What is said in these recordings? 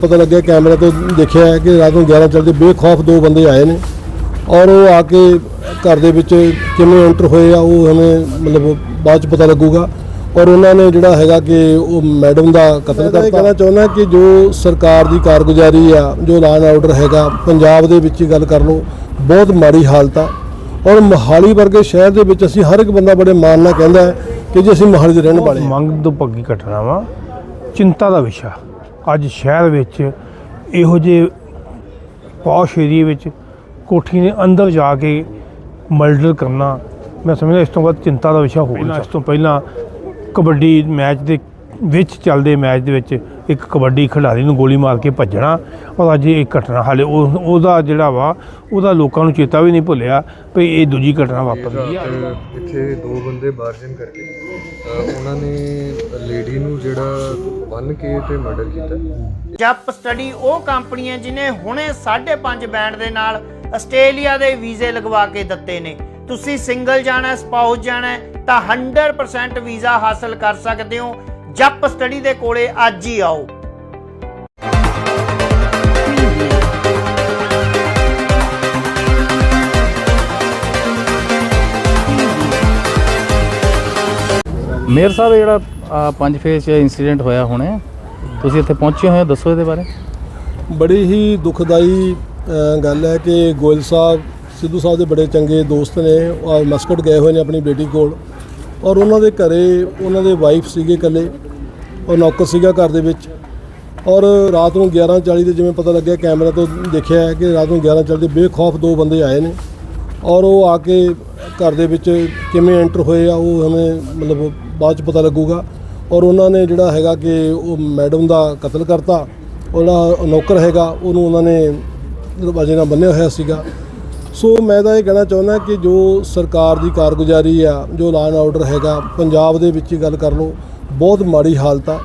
ਪਤਾ ਲੱਗਿਆ ਕੈਮਰੇ ਤੋਂ ਦੇਖਿਆ ਹੈ ਕਿ ਰਾਤ ਨੂੰ 11 ਚਲਦੇ ਬੇਖੌਫ ਦੋ ਬੰਦੇ ਆਏ ਨੇ ਔਰ ਉਹ ਆ ਕੇ ਘਰ ਦੇ ਵਿੱਚ ਕਿਵੇਂ ਐਂਟਰ ਹੋਏ ਆ ਉਹ ਹਮੇ ਮਤਲਬ ਬਾਅਦ ਚ ਪਤਾ ਲੱਗੂਗਾ। ਔਰ ਉਹਨਾਂ ਨੇ ਜਿਹੜਾ ਹੈਗਾ ਕਿ ਉਹ ਮੈਡਮ ਦਾ ਕਤਲ ਕਰਤਾ। ਮੈਂ ਕਹਿਣਾ ਚਾਹੁੰਦਾ ਕਿ ਜੋ ਸਰਕਾਰ ਦੀ ਕਾਰਗੁਜ਼ਾਰੀ ਆ ਜੋ ਲਾਅ ਐਂਡ ਆਰਡਰ ਹੈਗਾ ਪੰਜਾਬ ਦੇ ਵਿੱਚ ਹੀ ਗੱਲ ਕਰ ਲਓ ਬਹੁਤ ਮਾੜੀ ਹਾਲਤ ਆ। ਔਰ ਮੋਹਾਲੀ ਵਰਗੇ ਸ਼ਹਿਰ ਦੇ ਵਿੱਚ ਅਸੀਂ ਹਰ ਇੱਕ ਬੰਦਾ ਬੜੇ ਮਾਣ ਨਾਲ ਕਹਿੰਦਾ ਹੈ ਕਿ ਜੀ ਅਸੀਂ ਮੋਹਾਲੀ ਦੇ ਰਹਿਣ ਵਾਲੇ ਹਾਂ। ਮੰਗ ਤੋਂ ਪੱਕੀ ਘਟਨਾ ਵਾ ਚਿੰਤਾ ਦਾ ਵਿਸ਼ਾ। ਅੱਜ ਸ਼ਹਿਰ ਵਿੱਚ ਇਹੋ ਜਿਹੇ ਪੌਸ਼ ਏਰੀਏ ਵਿੱਚ ਕੋਠੀ ਦੇ ਅੰਦਰ ਜਾ ਕੇ ਮਰਡਰ ਕਰਨਾ ਮੈਂ ਸਮਝਦਾ ਇਸ ਤੋਂ ਬਾਅਦ ਚਿੰਤਾ ਦਾ ਵਿਸ਼ਾ ਹੋਊਗਾ ਇਸ ਤੋਂ ਪਹਿਲਾਂ ਕਬੱਡੀ ਮੈਚ ਦੇ ਵਿੱਚ ਚੱਲਦੇ ਮੈਚ ਦੇ ਵਿੱਚ ਇੱਕ ਕਬੱਡੀ ਖਿਡਾਰੀ ਨੂੰ ਗੋਲੀ ਮਾਰ ਕੇ ਭੱਜਣਾ ਔਰ ਅੱਜ ਇਹ ਘਟਨਾ ਹਾਲੇ ਉਹ ਉਹਦਾ ਜਿਹੜਾ ਵਾ ਉਹਦਾ ਲੋਕਾਂ ਨੂੰ ਚੇਤਾ ਵੀ ਨਹੀਂ ਭੁੱਲਿਆ ਵੀ ਇਹ ਦੂਜੀ ਘਟਨਾ ਵਾਪਰ। ਗਈ ਆ ਇੱਥੇ ਦੋ ਬੰਦੇ ਬਾਰਜਨ ਕਰਕੇ ਉਹਨਾਂ ਨੇ ਲੇਡੀ ਨੂੰ ਜਿਹੜਾ ਬੰਨ ਕੇ ਤੇ ਮਰਡਰ ਕੀਤਾ। ਜੱਪ ਸਟੱਡੀ ਉਹ ਕੰਪਨੀ ਹੈ ਜਿਨੇ ਹੁਣੇ 5.5 ਬੈਂਡ ਦੇ ਨਾਲ ਆਸਟ੍ਰੇਲੀਆ ਦੇ ਵੀਜ਼ੇ ਲਗਵਾ ਕੇ ਦਿੱਤੇ ਨੇ। ਤੁਸੀਂ ਸਿੰਗਲ ਜਾਣਾ ਸਪਾਊਸ ਜਾਣਾ ਤਾਂ 100% ਵੀਜ਼ਾ ਹਾਸਲ ਕਰ ਸਕਦੇ ਹੋ। ਜੱਪ ਸਟੱਡੀ ਦੇ ਕੋਲੇ ਅੱਜ ਹੀ ਆਓ। ਮੇਅਰ ਸਾਹਿਬ ਜਿਹੜਾ ਪੰਜ ਫੇਸ ਇਨਸੀਡੈਂਟ ਹੋਇਆ ਹੁਣੇ ਤੁਸੀਂ ਇੱਥੇ ਪਹੁੰਚੇ ਹੋਏ ਹੋ ਦੱਸੋ ਇਹਦੇ ਬਾਰੇ। ਬੜੀ ਹੀ ਦੁਖਦਾਈ ਅ, ਗੱਲ ਹੈ ਕਿ ਗੋਇਲ ਸਾਹਿਬ ਸਿੱਧੂ ਸਾਹਿਬ ਦੇ ਬੜੇ ਚੰਗੇ ਦੋਸਤ ਨੇ ਔਰ ਮਸਕਟ ਗਏ ਹੋਏ ਨੇ ਆਪਣੀ ਬੇਟੀ ਕੋਲ। ਔਰ ਉਹਨਾਂ ਦੇ ਘਰੇ ਉਹਨਾਂ ਦੇ ਵਾਈਫ ਸੀਗੇ ਇਕੱਲੇ, ਔਰ ਨੌਕਰ ਸੀਗਾ ਘਰ ਦੇ ਵਿੱਚ। ਔਰ ਰਾਤ ਨੂੰ 11:40 ਤੇ ਜਿਵੇਂ ਪਤਾ ਲੱਗਿਆ ਕੈਮਰਾ ਤੋਂ ਦੇਖਿਆ ਹੈ ਕਿ ਰਾਤ ਨੂੰ 11:40 ਦੇ ਬੇਖੌਫ ਦੋ ਬੰਦੇ ਆਏ ਨੇ। ਔਰ ਉਹ ਆ ਕੇ ਘਰ ਦੇ ਵਿੱਚ ਕਿਵੇਂ ਐਂਟਰ ਹੋਏ ਆ, ਉਹ ਹਮੇ ਮਤਲਬ ਬਾਅਦ ਚ ਪਤਾ ਲੱਗੂਗਾ। ਔਰ ਉਹਨਾਂ ਨੇ ਜਿਹੜਾ ਹੈਗਾ ਕਿ ਉਹ ਮੈਡਮ ਦਾ ਕਤਲ ਕਰਤਾ ਉਹਦਾ ਨੌਕਰ ਹੈਗਾ, ਉਹਨੂੰ ਉਹਨਾਂ ਨੇ ਦਰਵਾਜ਼ੇ ਨਾਲ ਬੰਨ੍ਹਿਆ ਹੋਇਆ ਸੀਗਾ। ਸੋ ਮੈਂ ਤਾਂ ਇਹ ਕਹਿਣਾ ਚਾਹੁੰਦਾ ਕਿ ਜੋ ਸਰਕਾਰ ਦੀ ਕਾਰਗੁਜ਼ਾਰੀ ਆ, ਜੋ ਲਾਅ ਐਂਡ ਆਰਡਰ ਹੈਗਾ, ਪੰਜਾਬ ਦੇ ਵਿੱਚ ਹੀ ਗੱਲ ਕਰ ਲਓ, ਬਹੁਤ ਮਾੜੀ ਹਾਲਤ ਆ।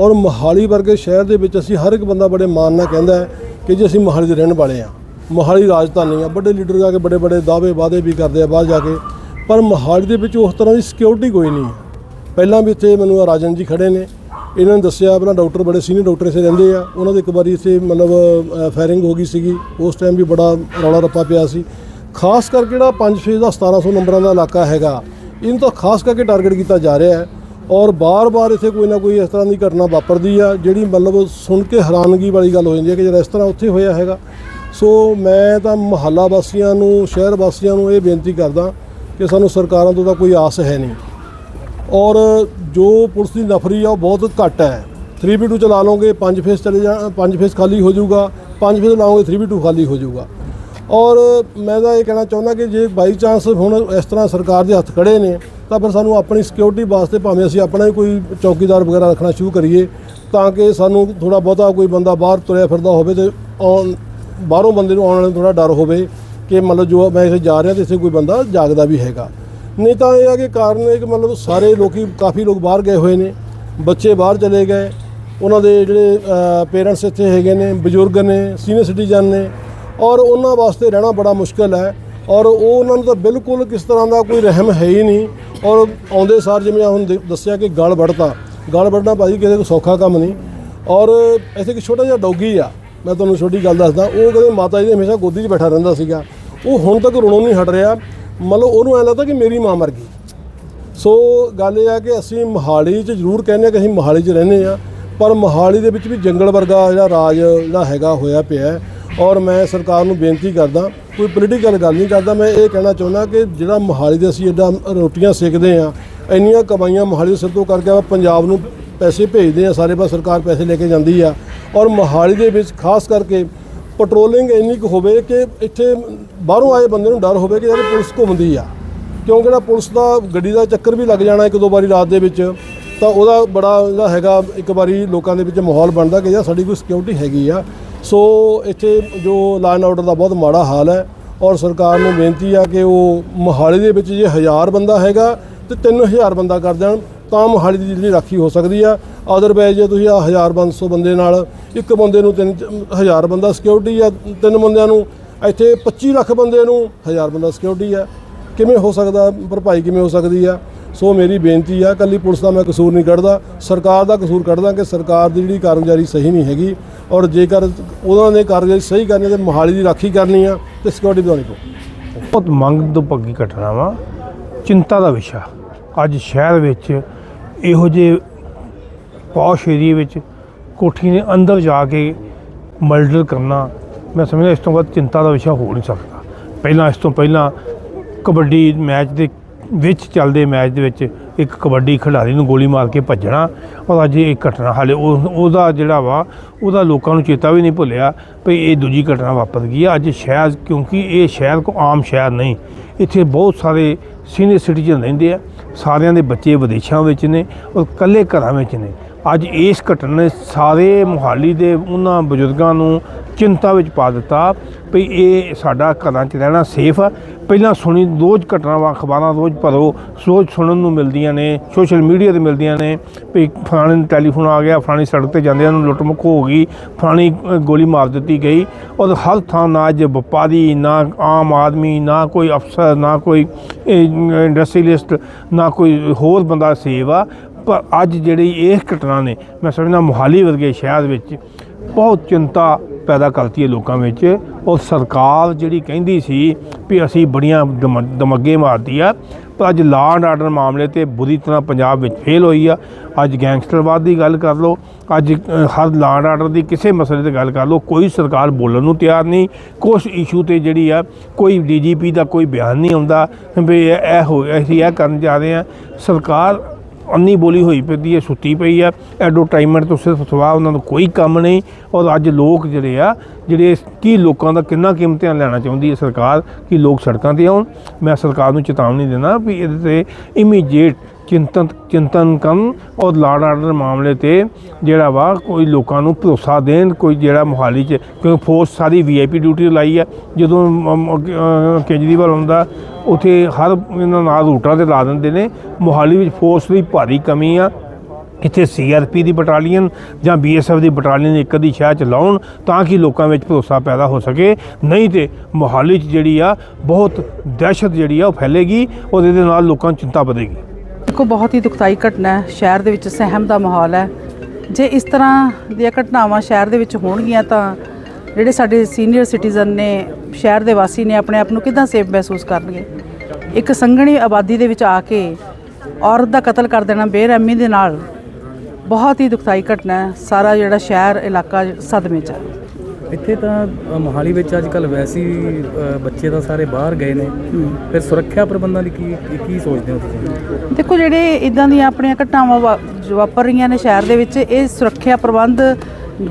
ਔਰ ਮੋਹਾਲੀ ਵਰਗੇ ਸ਼ਹਿਰ ਦੇ ਵਿੱਚ ਅਸੀਂ ਹਰ ਇੱਕ ਬੰਦਾ ਬੜੇ ਮਾਣ ਨਾਲ ਕਹਿੰਦਾ ਹੈ ਕਿ ਜੀ ਅਸੀਂ ਮੋਹਾਲੀ ਦੇ ਰਹਿਣ ਵਾਲੇ ਆ। ਮੋਹਾਲੀ ਰਾਜਧਾਨੀ ਆ, ਵੱਡੇ ਲੀਡਰ ਜਾ ਕੇ ਬੜੇ ਬੜੇ ਦਾਅਵੇ ਵਾਅਦੇ ਵੀ ਕਰਦੇ ਆ ਬਾਹਰ ਜਾ ਕੇ। ਪਰ ਮੋਹਾਲੀ ਦੇ ਵਿੱਚ ਉਸ ਤਰ੍ਹਾਂ ਦੀ ਸਿਕਿਉਰਿਟੀ ਕੋਈ ਨਹੀਂ ਪਹਿਲਾਂ ਵੀ ਇੱਥੇ ਮੈਨੂੰ ਆਹ ਰਾਜਨ ਜੀ ਖੜੇ ਨੇ। ਇਹਨਾਂ ਨੇ ਦੱਸਿਆ, ਆਪਣਾ ਡਾਕਟਰ ਬੜੇ ਸੀਨੀਅਰ ਡਾਕਟਰ ਇੱਥੇ ਰਹਿੰਦੇ ਆ। ਉਹਨਾਂ ਦੇ ਇੱਕ ਵਾਰੀ ਇੱਥੇ ਮਤਲਬ ਫਾਇਰਿੰਗ ਹੋ ਗਈ ਸੀਗੀ। ਉਸ ਟਾਈਮ ਵੀ ਬੜਾ ਰੌਲਾ ਰੱਪਾ ਪਿਆ ਸੀ। ਖਾਸ ਕਰਕੇ ਜਿਹੜਾ 5 ਫੇਜ਼ ਦਾ 1700 ਨੰਬਰਾਂ ਦਾ ਇਲਾਕਾ ਹੈਗਾ, ਇਹਨੂੰ ਤਾਂ ਖਾਸ ਕਰਕੇ ਟਾਰਗੇਟ ਕੀਤਾ ਜਾ ਰਿਹਾ ਹੈ। ਔਰ ਬਾਰ-ਬਾਰ ਇੱਥੇ ਕੋਈ ਨਾ ਕੋਈ ਇਸ ਤਰ੍ਹਾਂ ਦੀ ਘਟਨਾ ਵਾਪਰਦੀ ਆ, ਜਿਹੜੀ ਮਤਲਬ ਸੁਣ ਕੇ ਹੈਰਾਨਗੀ ਵਾਲੀ ਗੱਲ ਹੋ ਜਾਂਦੀ ਹੈ ਕਿ ਜਿਹੜਾ ਇਸ ਤਰ੍ਹਾਂ ਉੱਥੇ ਹੋਇਆ ਹੈਗਾ। ਸੋ ਮੈਂ ਤਾਂ ਮੁਹੱਲਾ ਵਾਸੀਆਂ ਨੂੰ, ਸ਼ਹਿਰ ਵਾਸੀਆਂ ਨੂੰ ਇਹ ਬੇਨਤੀ ਕਰਦਾ ਕਿ ਸਾਨੂੰ ਸਰਕਾਰਾਂ ਤੋਂ ਤਾਂ ਕੋਈ ਆਸ ਹੈ ਨਹੀਂ। ਔਰ ਜੋ ਪੁਲਿਸ ਦੀ ਨਫਰੀ ਆ ਉਹ ਬਹੁਤ ਘੱਟ ਹੈ। 3v2 ਚਲਾ ਲਓਗੇ 5 ਫੇਸ ਚਲੇ ਜਾ 5 ਫੇਸ ਖਾਲੀ ਹੋ ਜਾਊਗਾ 5 ਫੇਸ ਲਾਓਗੇ 3v2 ਖਾਲੀ ਹੋ ਜਾਊਗਾ। ਔਰ ਮੈਂ ਤਾਂ ਇਹ ਕਹਿਣਾ ਚਾਹੁੰਦਾ ਕਿ ਜੇ ਬਾਈ ਚਾਂਸ ਹੁਣ ਇਸ ਤਰ੍ਹਾਂ ਸਰਕਾਰ ਦੇ ਹੱਥ ਖੜੇ ਨੇ, ਤਾਂ ਫਿਰ ਸਾਨੂੰ ਆਪਣੀ ਸਿਕਿਉਰਿਟੀ ਵਾਸਤੇ ਭਾਵੇਂ ਅਸੀਂ ਆਪਣਾ ਹੀ ਕੋਈ ਚੌਕੀਦਾਰ ਵਗੈਰਾ ਰੱਖਣਾ ਸ਼ੁਰੂ ਕਰੀਏ, ਤਾਂ ਕਿ ਸਾਨੂੰ ਥੋੜਾ ਬਹੁਤਾ ਕੋਈ ਬੰਦਾ ਬਾਹਰ ਤੁਰਿਆ ਫਿਰਦਾ ਹੋਵੇ ਤੇ ਆਉਣ, ਬਾਹਰੋਂ ਬੰਦੇ ਨੂੰ ਆਉਣ ਵਾਲੇ ਥੋੜਾ ਡਰ ਹੋਵੇ ਕਿ ਮਤਲਬ ਜੋ ਮੈਂ ਇੱਥੇ ਜਾ ਰਿਹਾ ਤੇ ਇੱਥੇ ਕੋਈ ਬੰਦਾ ਜਾਗਦਾ ਵੀ ਹੈਗਾ। ਨਹੀਂ ਤਾਂ ਇਹ ਆ ਕਿ ਕਾਰਨ ਇਹ ਕਿ ਮਤਲਬ ਸਾਰੇ ਲੋਕੀ, ਕਾਫੀ ਲੋਕ ਬਾਹਰ ਗਏ ਹੋਏ ਨੇ, ਬੱਚੇ ਬਾਹਰ ਚਲੇ ਗਏ। ਉਹਨਾਂ ਦੇ ਜਿਹੜੇ ਪੇਰੈਂਟਸ ਇੱਥੇ ਹੈਗੇ ਨੇ, ਬਜ਼ੁਰਗ ਨੇ ਸੀਨੀਅਰ ਸਿਟੀਜ਼ਨ ਨੇ, ਔਰ ਉਹਨਾਂ ਵਾਸਤੇ ਰਹਿਣਾ ਬੜਾ ਮੁਸ਼ਕਲ ਹੈ। ਔਰ ਉਹ ਉਹਨਾਂ ਨੂੰ ਤਾਂ ਬਿਲਕੁਲ ਕਿਸ ਤਰ੍ਹਾਂ ਦਾ ਕੋਈ ਰਹਿਮ ਹੈ ਹੀ ਨਹੀਂ। ਔਰ ਆਉਂਦੇ ਸਾਰ ਜਿਵੇਂ ਹੁਣ ਦੇ- ਦੱਸਿਆ ਕਿ ਗਲ ਵੜਤਾ ਗਲ ਵੜਨਾ ਭਾਜੀ ਕਿਸੇ ਕੋ ਸੌਖਾ ਕੰਮ ਨਹੀਂ। ਔਰ ਇੱਥੇ ਇੱਕ ਛੋਟਾ ਜਿਹਾ ਡੌਗੀ ਆ, ਮੈਂ ਤੁਹਾਨੂੰ ਛੋਟੀ ਗੱਲ ਦੱਸਦਾ, ਉਹ ਕਦੇ ਮਾਤਾ ਜੀ ਦੇ ਹਮੇਸ਼ਾ ਗੋਦੀ 'ਚ ਬੈਠਾ ਰਹਿੰਦਾ ਸੀਗਾ। ਉਹ ਹੁਣ ਤੱਕ ਰੋਣੋਂ ਨਹੀਂ ਹਟ ਰਿਹਾ। ਮਤਲਬ ਉਹਨੂੰ ਐਂ ਲੱਗਦਾ ਕਿ ਮੇਰੀ ਮਾਂ ਮਰ ਗਈ। ਸੋ ਗੱਲ ਇਹ ਆ ਕਿ ਅਸੀਂ ਮੋਹਾਲੀ 'ਚ ਜ਼ਰੂਰ ਕਹਿੰਦੇ ਆ ਕਿ ਅਸੀਂ ਮੋਹਾਲੀ 'ਚ ਰਹਿੰਦੇ ਆ, ਪਰ ਮੋਹਾਲੀ ਦੇ ਵਿੱਚ ਵੀ ਜੰਗਲ ਵਰਗਾ ਜਿਹੜਾ ਰਾਜ ਜਿਹੜਾ ਹੈਗਾ ਹੋਇਆ ਪਿਆ ਔਰ ਮੈਂ ਸਰਕਾਰ ਨੂੰ ਬੇਨਤੀ ਕਰਦਾ, ਕੋਈ ਪੋਲੀਟੀਕਲ ਗੱਲ ਨਹੀਂ ਕਰਦਾ, ਮੈਂ ਇਹ ਕਹਿਣਾ ਚਾਹੁੰਦਾ ਕਿ ਜਿਹੜਾ ਮੋਹਾਲੀ ਦੇ ਅਸੀਂ ਐਡਾ ਰੋਟੀਆਂ ਸੇਕਦੇ ਆ, ਇੰਨੀਆਂ ਕਮਾਈਆਂ ਮੋਹਾਲੀ ਦੇ ਸਿਰ ਤੋਂ ਕਰਕੇ ਆਪਾਂ ਪੰਜਾਬ ਨੂੰ ਪੈਸੇ ਭੇਜਦੇ ਆ, ਸਾਰੇ ਪਾਸ ਸਰਕਾਰ ਪੈਸੇ ਲੈ ਕੇ ਜਾਂਦੀ ਆ। ਔਰ ਮੋਹਾਲੀ ਦੇ ਵਿੱਚ ਖਾਸ ਕਰਕੇ ਪੈਟਰੋਲਿੰਗ ਇੰਨੀ ਕੁ ਹੋਵੇ ਕਿ ਇੱਥੇ ਬਾਹਰੋਂ ਆਏ ਬੰਦੇ ਨੂੰ ਡਰ ਹੋਵੇ ਕਿ ਯਾਰ ਪੁਲਿਸ ਘੁੰਮਦੀ ਆ। ਕਿਉਂਕਿ ਜਿਹੜਾ ਪੁਲਿਸ ਦਾ ਗੱਡੀ ਦਾ ਚੱਕਰ ਵੀ ਲੱਗ ਜਾਣਾ ਇੱਕ ਦੋ ਵਾਰੀ ਰਾਤ ਦੇ ਵਿੱਚ, ਤਾਂ ਉਹਦਾ ਬੜਾ ਜਿਹੜਾ ਹੈਗਾ ਇੱਕ ਵਾਰੀ ਲੋਕਾਂ ਦੇ ਵਿੱਚ ਮਾਹੌਲ ਬਣਦਾ ਕਿ ਯਾਰ ਸਾਡੀ ਕੋਈ ਸਿਕਿਉਰਿਟੀ ਹੈਗੀ ਆ। ਸੋ ਇੱਥੇ ਜੋ ਲਾਅ ਐਂਡ ਆਰਡਰ ਦਾ ਬਹੁਤ ਮਾੜਾ ਹਾਲ ਹੈ ਔਰ ਸਰਕਾਰ ਨੂੰ ਬੇਨਤੀ ਆ ਕਿ ਉਹ ਮੋਹਾਲੀ ਦੇ ਵਿੱਚ ਜੇ ਹਜ਼ਾਰ ਬੰਦਾ ਹੈਗਾ ਤੇ 3000 ਬੰਦਾ ਕਰ ਦੇਣ। ਤਾਂ ਮੋਹਾਲੀ ਦੀ ਜਿਹੜੀ ਰਾਖੀ ਹੋ ਸਕਦੀ ਆ। ਅਦਰਵਾਈਜ਼ ਜੇ ਤੁਸੀਂ ਆ 1500 ਬੰਦੇ ਨਾਲ ਇੱਕ ਬੰਦੇ ਨੂੰ 3000 ਬੰਦਾ ਸਿਕਿਉਰਿਟੀ ਆ, ਤਿੰਨ ਬੰਦਿਆਂ ਨੂੰ, ਇੱਥੇ 25 ਲੱਖ ਬੰਦੇ ਨੂੰ 1000 ਬੰਦਾ ਸਿਕਿਉਰਿਟੀ ਆ। ਕਿਵੇਂ ਹੋ ਸਕਦਾ? ਭਰਪਾਈ ਕਿਵੇਂ ਹੋ ਸਕਦੀ ਆ? ਸੋ ਮੇਰੀ ਬੇਨਤੀ ਆ, ਕੱਲੀ ਪੁਲਿਸ ਦਾ ਮੈਂ ਕਸੂਰ ਨਹੀਂ ਕੱਢਦਾ। ਸਰਕਾਰ ਦਾ ਕਸੂਰ ਕੱਢਦਾ ਕਿ ਸਰਕਾਰ ਦੀ ਜਿਹੜੀ ਕਾਰਗੁਜ਼ਾਰੀ ਸਹੀ ਨਹੀਂ ਹੈਗੀ ਔਰ ਜੇਕਰ ਉਹਨਾਂ ਨੇ ਕਾਰਗੁਜ਼ਾਰੀ ਸਹੀ ਕਰਨੀ ਹੈ ਤੇ ਮੋਹਾਲੀ ਦੀ ਰਾਖੀ ਕਰਨੀ ਆ ਤੇ ਸਿਕਿਉਰਿਟੀ ਬਣਾਉਣੀ ਪਊ। ਬਹੁਤ ਮੰਗ ਤੋਂ ਪੱਕੀ ਘਟਨਾ ਵਾ ਚਿੰਤਾ ਦਾ ਵਿਸ਼ਾ। ਅੱਜ ਸ਼ਹਿਰ ਵਿੱਚ ਇਹੋ ਜਿਹੇ ਪੌਸ਼ ਏਰੀਏ ਵਿੱਚ ਕੋਠੀ ਦੇ ਅੰਦਰ ਜਾ ਕੇ ਮਰਡਰ ਕਰਨਾ, ਮੈਂ ਸਮਝਦਾ ਇਸ ਤੋਂ ਵੱਧ ਚਿੰਤਾ ਦਾ ਵਿਸ਼ਾ ਹੋ ਨਹੀਂ ਸਕਦਾ। ਪਹਿਲਾਂ ਇਸ ਤੋਂ ਪਹਿਲਾਂ ਕਬੱਡੀ ਮੈਚ ਦੇ ਵਿੱਚ ਚੱਲਦੇ ਮੈਚ ਦੇ ਵਿੱਚ ਇੱਕ ਕਬੱਡੀ ਖਿਡਾਰੀ ਨੂੰ ਗੋਲੀ ਮਾਰ ਕੇ ਭੱਜਣਾ, ਔਰ ਅੱਜ ਇਹ ਘਟਨਾ, ਹਾਲੇ ਉਹ, ਉਹਦਾ ਜਿਹੜਾ ਵਾ, ਉਹਦਾ ਲੋਕਾਂ ਨੂੰ ਚੇਤਾ ਵੀ ਨਹੀਂ ਭੁੱਲਿਆ ਵੀ ਇਹ ਦੂਜੀ ਘਟਨਾ ਵਾਪਰ ਗਈ ਆ। ਅੱਜ ਸ਼ਹਿਰ, ਕਿਉਂਕਿ ਇਹ ਸ਼ਹਿਰ ਕੋ ਆਮ ਸ਼ਹਿਰ ਨਹੀਂ, ਇੱਥੇ ਬਹੁਤ ਸਾਰੇ ਸੀਨੀਅਰ ਸਿਟੀਜ਼ਨ ਰਹਿੰਦੇ ਆ, ਸਾਰਿਆਂ ਦੇ ਬੱਚੇ ਵਿਦੇਸ਼ਾਂ ਵਿੱਚ ਨੇ ਔਰ ਇਕੱਲੇ ਘਰਾਂ ਵਿੱਚ ਨੇ। ਅੱਜ ਇਸ ਘਟਨਾ ਨੇ ਸਾਰੇ ਮੁਹਾਲੀ ਦੇ ਉਹਨਾਂ ਬਜ਼ੁਰਗਾਂ ਨੂੰ ਚਿੰਤਾ ਵਿੱਚ ਪਾ ਦਿੱਤਾ ਵੀ ਇਹ ਸਾਡਾ ਘਰਾਂ 'ਚ ਰਹਿਣਾ ਸੇਫ ਆ। ਪਹਿਲਾਂ ਸੁਣੀ ਰੋਜ਼ ਘਟਨਾਵਾਂ, ਅਖਬਾਰਾਂ ਰੋਜ਼ ਭਰੋ, ਰੋਜ਼ ਸੁਣਨ ਨੂੰ ਮਿਲਦੀਆਂ ਨੇ ਸੋਸ਼ਲ ਮੀਡੀਆ ਤੇ ਮਿਲਦੀਆਂ ਨੇ ਵੀ ਫਲਾਣੇ ਨੂੰ ਟੈਲੀਫੋਨ ਆ ਗਿਆ, ਫਲਾਣੀ ਸੜਕ ਤੇ ਜਾਂਦਿਆਂ ਨੂੰ ਲੁੱਟ ਮੁੱਖ ਹੋ ਗਈ, ਫਲਾਣੀ ਗੋਲੀ ਮਾਰ ਦਿੱਤੀ ਗਈ ਔਰ ਹਰ ਥਾਂ ਨਾ ਅੱਜ ਵਪਾਰੀ, ਨਾ ਆਮ ਆਦਮੀ, ਨਾ ਕੋਈ ਅਫਸਰ, ਨਾ ਕੋਈ ਇੰਡਸਟਰੀਲਿਸਟ ਨਾ ਕੋਈ ਹੋਰ ਬੰਦਾ ਸੇਵ ਆ। ਪਰ ਅੱਜ ਜਿਹੜੀ ਇਹ ਘਟਨਾ ਨੇ, ਮੈਂ ਸਮਝਦਾ ਮੋਹਾਲੀ ਵਰਗੇ ਸ਼ਹਿਰ ਵਿੱਚ ਬਹੁਤ ਚਿੰਤਾ ਪੈਦਾ ਕਰਤੀ ਹੈ ਲੋਕਾਂ ਵਿੱਚ। ਔਰ ਸਰਕਾਰ ਜਿਹੜੀ ਕਹਿੰਦੀ ਸੀ ਵੀ ਅਸੀਂ ਬੜੀਆਂ ਦਮ- ਦਮੱਗੇ ਮਾਰਦੀ ਆ, ਪਰ ਅੱਜ ਲਾਅ ਐਂਡ ਆਰਡਰ ਮਾਮਲੇ ਤੇ ਬੁਰੀ ਤਰ੍ਹਾਂ ਪੰਜਾਬ ਵਿੱਚ ਫੇਲ ਹੋਈ ਆ। ਅੱਜ ਗੈਂਗਸਟਰਵਾਦ ਦੀ ਗੱਲ ਕਰ ਲਓ, ਅੱਜ ਹਰ ਲਾਅ ਐਂਡ ਆਰਡਰ ਦੀ ਕਿਸੇ ਮਸਲੇ ਤੇ ਗੱਲ ਕਰ ਲਓ, ਕੋਈ ਸਰਕਾਰ ਬੋਲਣ ਨੂੰ ਤਿਆਰ ਨਹੀਂ। ਕੁਛ ਇਸ਼ੂ ਤੇ ਜਿਹੜੀ ਆ, ਕੋਈ ਡੀਜੀਪੀ ਦਾ ਕੋਈ ਬਿਆਨ ਨਹੀਂ ਆਉਂਦਾ ਵੀ ਇਹ ਇਹ ਹੋ, ਅਸੀਂ ਇਹ ਕਰਨ ਜਾ ਰਹੇ ਆ। ਸਰਕਾਰ ਅੰਨੀ ਬੋਲੀ ਹੋਈ ਪਈ ਹੈ, ਸੁੱਤੀ ਪਈ ਆ ਐਡਵਰਟਾਈਜ਼ਮੈਂਟ ਤੋਂ ਸਿਰਫ ਸਵਾ ਉਹਨਾਂ ਨੂੰ ਕੋਈ ਕੰਮ ਨਹੀਂ ਔਰ ਅੱਜ ਲੋਕ ਜਿਹੜੇ ਆ, ਜਿਹੜੇ ਕੀ ਲੋਕਾਂ ਦਾ ਕਿੰਨਾ ਕੀਮਤਾਂ ਲੈਣਾ ਚਾਹੁੰਦੀ ਹੈ ਸਰਕਾਰ ਕਿ ਲੋਕ ਸੜਕਾਂ ਤੇ ਆਉਣ। ਮੈਂ ਸਰਕਾਰ ਨੂੰ ਚੇਤਾਵਨੀ ਦੇਣਾ ਵੀ ਇਹਦੇ ਤੇ ਇਮੀਡੀਏਟ ਚਿੰਤਨ ਚਿੰਤਨ ਕਰਨ ਔਰ ਲਾਡ ਆਰਡਰ ਮਾਮਲੇ ਤੇ ਜਿਹੜਾ ਵਾ ਕੋਈ ਲੋਕਾਂ ਨੂੰ ਭਰੋਸਾ ਦੇਣ, ਕੋਈ ਜਿਹੜਾ ਮੋਹਾਲੀ 'ਚ, ਕਿਉਂਕਿ ਫੋਰਸ ਸਾਰੀ ਵੀਆਈਪੀ ਡਿਊਟੀ ਲਾਈ ਹੈ ਜਦੋਂ ਕੇਜਰੀਵਾਲ ਹੁੰਦਾ ਉਥੇ ਹਰ ਇਹਨਾਂ ਨਾਲ ਰੂਟਾਂ ਤੇ ਲਾ ਦਿੰਦੇ ਨੇ। ਮੋਹਾਲੀ ਵਿੱਚ ਫੋਰਸ ਦੀ ਭਾਰੀ ਕਮੀ ਆ। ਇੱਥੇ ਸੀਆਰਪੀ ਦੀ ਬਟਾਲੀਅਨ ਜਾਂ ਬੀਐਸਐਫ ਦੀ ਬਟਾਲੀਅਨ ਇੱਕ ਅੱਧੀ ਸ਼ਹਿਰ ਚ ਲਾਉਣ ਤਾਂ ਕਿ ਲੋਕਾਂ ਵਿੱਚ ਭਰੋਸਾ ਪੈਦਾ ਹੋ ਸਕੇ। ਨਹੀਂ ਤੇ ਮੋਹਾਲੀ 'ਚ ਜਿਹੜੀ ਆ, ਬਹੁਤ ਦਹਿਸ਼ਤ ਜਿਹੜੀ ਆ, ਉਹ ਫੈਲੇਗੀ ਔਰ ਇਹਦੇ ਨਾਲ ਲੋਕਾਂ ਨੂੰ ਚਿੰਤਾ ਵਧੇਗੀ। ਦੇਖੋ ਬਹੁਤ ਹੀ ਦੁਖਦਾਈ ਘਟਨਾ ਹੈ, ਸ਼ਹਿਰ ਦੇ ਵਿੱਚ ਸਹਿਮ ਦਾ ਮਾਹੌਲ ਹੈ। ਜੇ ਇਸ ਤਰ੍ਹਾਂ ਦੀਆਂ ਘਟਨਾਵਾਂ ਸ਼ਹਿਰ ਦੇ ਵਿੱਚ ਹੋਣਗੀਆਂ ਤਾਂ ਜਿਹੜੇ ਸਾਡੇ ਸੀਨੀਅਰ ਸਿਟੀਜ਼ਨ ਨੇ, ਸ਼ਹਿਰ ਦੇ ਵਾਸੀ ਨੇ ਆਪਣੇ ਆਪ ਨੂੰ ਕਿੱਦਾਂ ਸੇਫ ਮਹਿਸੂਸ ਕਰਨਗੇ? ਇੱਕ ਸੰਘਣੀ ਆਬਾਦੀ ਦੇ ਵਿੱਚ ਆ ਕੇ ਔਰਤ ਦਾ ਕਤਲ ਕਰ ਦੇਣਾ ਬੇਰਹਿਮੀ ਦੇ ਨਾਲ ਬਹੁਤ ਹੀ ਦੁਖਦਾਈ ਘਟਨਾ ਹੈ, ਸਾਰਾ ਜਿਹੜਾ ਸ਼ਹਿਰ, ਇਲਾਕਾ ਸਦਮੇ 'ਚ ਹੈ। ਇੱਥੇ ਤਾਂ ਅ, ਮੋਹਾਲੀ ਵਿੱਚ ਅੱਜ ਕੱਲ ਵੈਸੇ ਬੱਚੇ ਤਾਂ ਸਾਰੇ ਬਾਹਰ ਗਏ ਨੇ। ਫਿਰ ਸੁਰੱਖਿਆ ਪ੍ਰਬੰਧਾਂ ਦੀ ਕੀ ਕੀ- ਕੀ ਸੋਚਦੇ ਹੋ ਤੁਸੀਂ? ਦੇਖੋ ਜਿਹੜੇ ਇਦਾਂ ਦੀਆਂ ਆਪਣੀਆਂ ਘਟਨਾਵਾਂ ਵਾ- ਜੋ ਵਾਪਰ ਰਹੀਆਂ ਨੇ ਸ਼ਹਿਰ ਦੇ ਵਿੱਚ ਇਹ ਸੁਰੱਖਿਆ ਪ੍ਰਬੰਧ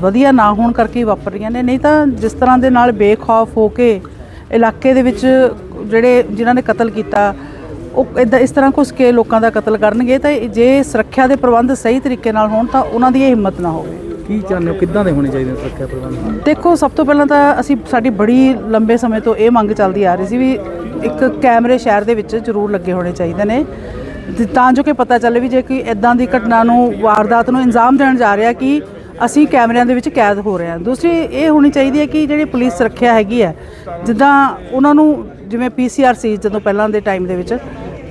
ਵਧੀਆ ਨਾ ਹੋਣ ਕਰਕੇ ਹੀ ਵਾਪਰ ਰਹੀਆਂ ਨੇ। ਨਹੀਂ ਤਾਂ ਜਿਸ ਤਰ੍ਹਾਂ ਦੇ ਨਾਲ ਬੇਖੌਫ ਹੋ ਕੇ ਇਲਾਕੇ ਦੇ ਵਿੱਚ ਜਿਹੜੇ ਜਿਨ੍ਹਾਂ ਨੇ ਕਤਲ ਕੀਤਾ ਉਹ ਇਦਾਂ ਇਸ ਤਰ੍ਹਾਂ ਘੁਸ ਕੇ ਲੋਕਾਂ ਦਾ ਕਤਲ ਕਰਨਗੇ ਤਾਂ ਜੇ ਸੁਰੱਖਿਆ ਦੇ ਪ੍ਰਬੰਧ ਸਹੀ ਤਰੀਕੇ ਨਾਲ ਹੋਣ ਤਾਂ ਉਹਨਾਂ ਦੀ ਇਹ ਹਿੰਮਤ ਨਾ ਹੋਵੇ। ਕੀ ਚਾਹੁੰਦੇ ਹੋ? ਕਿੱਦਾਂ ਦੇ ਹੋਣੇ ਚਾਹੀਦੇ ਨੇ ਸੁਰੱਖਿਆ ਪ੍ਰਬੰਧ? ਦੇਖੋ, ਸਭ ਤੋਂ ਪਹਿਲਾਂ ਤਾਂ ਅਸੀਂ ਸਾਡੀ ਬੜੀ ਲੰਬੇ ਸਮੇਂ ਤੋਂ ਇਹ ਮੰਗ ਚੱਲਦੀ ਆ ਰਹੀ ਸੀ ਵੀ ਇੱਕ ਕੈਮਰੇ ਸ਼ਹਿਰ ਦੇ ਵਿੱਚ ਜ਼ਰੂਰ ਲੱਗੇ ਹੋਣੇ ਚਾਹੀਦੇ ਨੇ। ਤੇ ਤਾਂ ਜੋ ਕਿ ਪਤਾ ਚੱਲੇ ਵੀ ਜੇ ਕੋਈ ਇਦਾਂ ਦੀ ਘਟਨਾ ਨੂੰ, ਵਾਰਦਾਤ ਨੂੰ ਇੰਜਾਮ ਦੇਣ ਜਾ ਰਿਹਾ ਕਿ ਅਸੀਂ ਕੈਮਰਿਆਂ ਦੇ ਵਿੱਚ ਕੈਦ ਹੋ ਰਹੇ ਹਾਂ। ਦੂਸਰੀ, ਇਹ ਹੋਣੀ ਚਾਹੀਦੀ ਹੈ ਕਿ ਜਿਹੜੀ ਪੁਲਿਸ ਸੁਰੱਖਿਆ ਹੈਗੀ ਹੈ, ਜਿੱਦਾਂ ਉਹਨਾਂ ਨੂੰ ਜਿਵੇਂ ਪੀਸੀਆਰ ਸੀ ਜਦੋਂ ਪਹਿਲਾਂ ਦੇ ਟਾਈਮ ਦੇ ਵਿੱਚ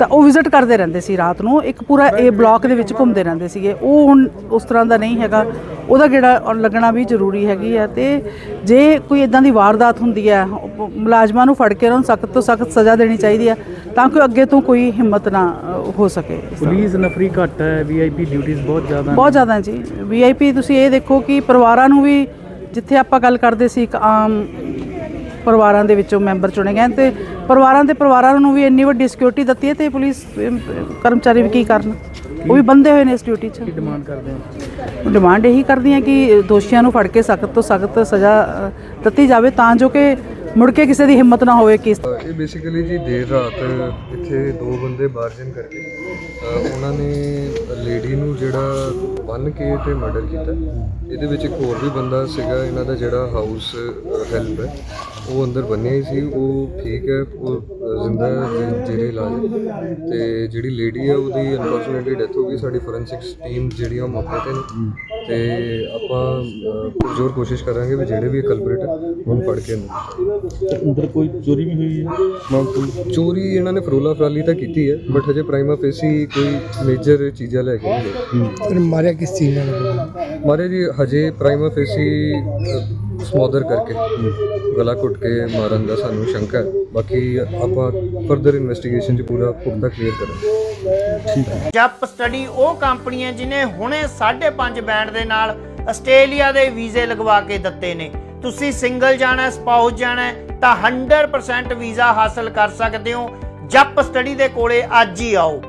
ਤਾਂ ਉਹ ਵਿਜ਼ਿਟ ਕਰਦੇ ਰਹਿੰਦੇ ਸੀ ਰਾਤ ਨੂੰ। ਇੱਕ ਪੂਰਾ ਏ ਬਲਾਕ ਦੇ ਵਿੱਚ ਘੁੰਮਦੇ ਰਹਿੰਦੇ ਸੀਗੇ। ਉਹ ਹੁਣ ਉਸ ਤਰ੍ਹਾਂ ਦਾ ਨਹੀਂ ਹੈਗਾ। ਉਹਦਾ ਗੇੜਾ ਲੱਗਣਾ ਵੀ ਜ਼ਰੂਰੀ ਹੈਗੀ ਹੈ ਤੇ ਜੇ ਕੋਈ ਇਦਾਂ ਦੀ ਵਾਰਦਾਤ ਹੁੰਦੀ ਹੈ ਮੁਲਾਜ਼ਮਾਂ ਨੂੰ ਫੜ ਕੇ ਉਹਨਾਂ ਨੂੰ ਸਖਤ ਤੋਂ ਸਖਤ ਸਜ਼ਾ ਦੇਣੀ ਚਾਹੀਦੀ ਹੈ ਤਾਂ ਕਿ ਅੱਗੇ ਤੋਂ ਕੋਈ ਹਿੰਮਤ ਨਾ ਹੋ ਸਕੇ ਪੁਲਿਸ ਨਫਰੀ ਘੱਟ ਹੈ ਵੀਆਈਪੀ ਡਿਊਟੀਆਂ ਬਹੁਤ ਜ਼ਿਆਦਾ ਬਹੁਤ ਜ਼ਿਆਦਾ ਜੀ। ਵੀਆਈਪੀ ਤੁਸੀਂ ਇਹ ਦੇਖੋ ਕਿ ਪਰਿਵਾਰਾਂ ਨੂੰ ਵੀ ਜਿੱਥੇ ਆਪਾਂ ਗੱਲ ਕਰਦੇ ਸੀ ਇੱਕ ਆਮ ਪਰਿਵਾਰਾਂ ਦੇ ਵਿੱਚੋਂ ਮੈਂਬਰ ਚੁਣੇ ਗਏ ਤੇ ਪਰਿਵਾਰਾਂ ਦੇ ਪਰਿਵਾਰਾਂ ਨੂੰ ਵੀ ਇੰਨੀ ਵੱਡੀ ਸਿਕਿਉਰਿਟੀ ਦਿੱਤੀ ਹੈ ਤੇ ਪੁਲਿਸ ਅਮ, ਕਰਮਚਾਰੀ ਵੀ ਕੀ ਕਰਨ? ਉਹ ਵੀ ਬੰਦੇ ਹੋਏ ਨੇ ਇਸ ਡਿਊਟੀ 'ਚ। ਕੀ ਡਿਮਾਂਡ ਕਰਦੇ ਹੋ ਡਿਮਾਂਡ ਇਹੀ ਕਰਦੀ ਹਾਂ ਕਿ ਦੋਸ਼ੀਆਂ ਨੂੰ ਫੜ ਕੇ ਸਖਤ ਤੋਂ ਸਖਤ ਸਜ਼ਾ ਅ, ਦਿੱਤੀ ਜਾਵੇ ਤਾਂ ਜੋ ਕਿ ਮੁੜ ਕੇ ਕਿਸੇ ਦੀ ਹਿੰਮਤ ਨਾ ਹੋਵੇ ਕਿ ਇਹ ਬੇਸਿਕਲੀ ਜੀ ਦੇਰ ਰਾਤ ਇੱਥੇ ਦੋ ਬੰਦੇ ਬਾਰਜਨ ਕਰਕੇ ਅ, ਉਹਨਾਂ ਨੇ ਲੇਡੀ ਨੂੰ ਜਿਹੜਾ ਬੰਨ ਕੇ ਤੇ ਮਰਡਰ ਕੀਤਾ। ਇਹਦੇ ਵਿੱਚ ਇੱਕ ਹੋਰ ਵੀ ਬੰਦਾ ਸੀਗਾ ਇਹਨਾਂ ਦਾ ਜਿਹੜਾ ਹਾਊਸ ਹੈਲਪ ਹੈ ਉਹ ਅੰਦਰ ਬੰਨਿਆ ਹੀ ਸੀ ਉਹ ਠੀਕ ਹੈ ਉਹ ਜ਼ਿੰਦਾ ਜੇਰੇ ਇਲਾਜ ਹੈ। ਤੇ ਜਿਹੜੀ ਲੇਡੀ ਹੈ ਉਹਦੀ ਅਨਫੋਰਚੂਨੇਟਲੀ ਡੈਥ ਹੋ ਗਈ। ਸਾਡੀ ਫੋਰੈਂਸਿਕਸ ਟੀਮ ਜਿਹੜੀ ਆ ਉਹ ਮੌਕੇ ਤੇ ਨੇ। ਤੇ ਆਪਾਂ ਪੁਰਜ਼ੋਰ ਕੋਸ਼ਿਸ਼ ਕਰਾਂਗੇ ਵੀ ਜਿਹੜੇ ਵੀ ਕਲਪਰੇਟ ਉਹਨੂੰ ਫੜ ਕੇ ਅੰਦਰ ਅੰਦਰ ਕੋਈ ਚੋਰੀ ਵੀ ਹੋਈ ਹੈ? ਚੋਰੀ ਇਹਨਾਂ ਨੇ ਫਰੋਲਾ ਫਰਾਲੀ ਤਾਂ ਕੀਤੀ ਹੈ ਬਟ ਹਜੇ ਪ੍ਰਾਈਮਾ ਫੇਸੀ ਕੋਈ ਮੇਜਰ ਚੀਜ਼ਾਂ ਲੈ ਕੇ ਨਹੀਂ ਗਏ। ਮਾਰਿਆ ਕਿਸ ਚੀਜ਼ ਨਾਲ ਮਾਰੇ ਜੀ ਹਜੇ ਪ੍ਰਾਈਮਾ ਫੇਸੀ ਸਮੋਦਰ ਕਰਕੇ ਗਲਾ ਘੁੱਟ ਕੇ ਮਾਰਨ ਦਾ ਸਾਨੂੰ ਸ਼ੰਕਾ ਹੈ। ਬਾਕੀ ਆਪਾਂ ਫਰਦਰ ਇਨਵੈਸਟੀਗੇਸ਼ਨ ਚ ਪੂਰਾ ਪੁਖਤਾ ਕਲੀਅਰ ਕਰਾਂਗੇ। ਜਪ ਸਟੱਡੀ ਉਹ ਕੰਪਨੀ ਹੈ ਜਿਨੇ ਹੁਣੇ 5.5 ਬੈਂਡ ਦੇ ਨਾਲ ਆਸਟ੍ਰੇਲੀਆ ਦੇ ਵੀਜ਼ੇ ਲਗਵਾ ਕੇ ਦਿੱਤੇ ਨੇ। ਤੁਸੀਂ ਸਿੰਗਲ ਜਾਣਾ ਸਪਾਊਸ ਜਾਣਾ ਹੈ ਤਾਂ 100% ਵੀਜ਼ਾ ਹਾਸਲ ਕਰ ਸਕਦੇ ਹੋ। ਜਪ ਸਟੱਡੀ ਦੇ ਕੋਲੇ ਅੱਜ ਹੀ ਆਓ।